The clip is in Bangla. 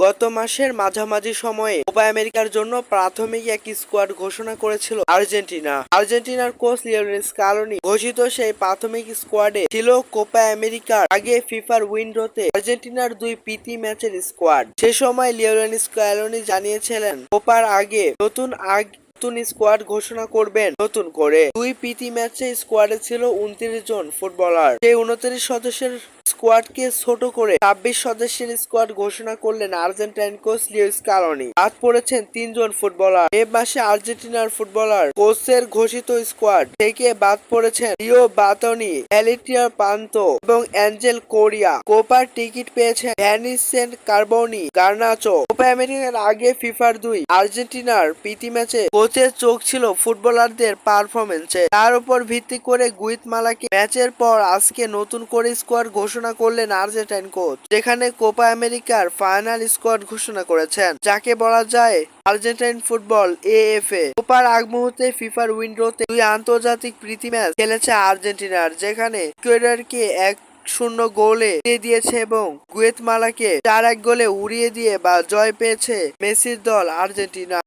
গত মাসের মাঝামাঝি সময়ে কোপা আমেরিকার জন্য প্রাথমিক এক স্কোয়াড ঘোষণা করেছিল আর্জেন্টিনা। আর্জেন্টিনার কোচ লিওনেল স্কালোনি ঘোষিত সেই প্রাথমিক স্কোয়াডে ছিল কোপা আমেরিকার আগে ফিফার উইন্ডোতে আর্জেন্টিনার দুই প্রীতি ম্যাচের স্কোয়াড। সে সময় লিওনেল স্কালোনি জানিয়েছিলেন, কোপার আগে নতুন আগ নতুন স্কোয়াড ঘোষণা করবেন নতুন করে। দুই প্রীতি ম্যাচে স্কোয়াডে ছিল উনত্রিশ জন ফুটবলার। সেই উনত্রিশ সদস্যের স্কোয়াডকে ছোট করে ছাব্বিশ সদস্যের স্কোয়াড ঘোষণা করলেন আর্জেন্টাইন কোচ লিও স্কালোনি। বাদ পড়েছেন তিনজন ফুটবলার। এ মাসে আর্জেন্টিনার ফুটবলার কোচের ঘোষিত স্কোয়াড থেকে বাদ পড়েছেন লিও বাতনি অ্যালিটিয়ার পান্তো এবং অ্যাঞ্জেল কোরিয়া। কোপার টিকিট পেয়েছেন ভ্যানিসেন্ট কার্বনি, গার্নাচো। কোপা আমেরিকার আগে ফিফার দুই, আর্জেন্টিনার প্রীতি ম্যাচে কোচের চোখ ছিল ফুটবলারদের পারফরমেন্সে তার উপর ভিত্তি করে গুইতমালাকে ম্যাচের পর আজকে নতুন করে স্কোয়াড ঘোষণা করলেন আর্জেন্টাইন কোচ, যেখানে কোপা আমেরিকার ফাইনাল স্কোয়াড ঘোষণা করেছেন। যাকে বলা যায় আর্জেন্টাইন ফুটবল এএফএ। কোপার আগ মুহূর্তে ফিফার উইন্ডোতে দুই আন্তর্জাতিক প্রীতি ম্যাচ খেলেছে আর্জেন্টিনার, যেখানে ইকুয়েডরকে এক শূন্য গোলে দিয়ে দিয়েছে এবং গুয়েতমালাকে চার এক গোলে উড়িয়ে দিয়ে বা জয় পেয়েছে মেসির দল আর্জেন্টিনা।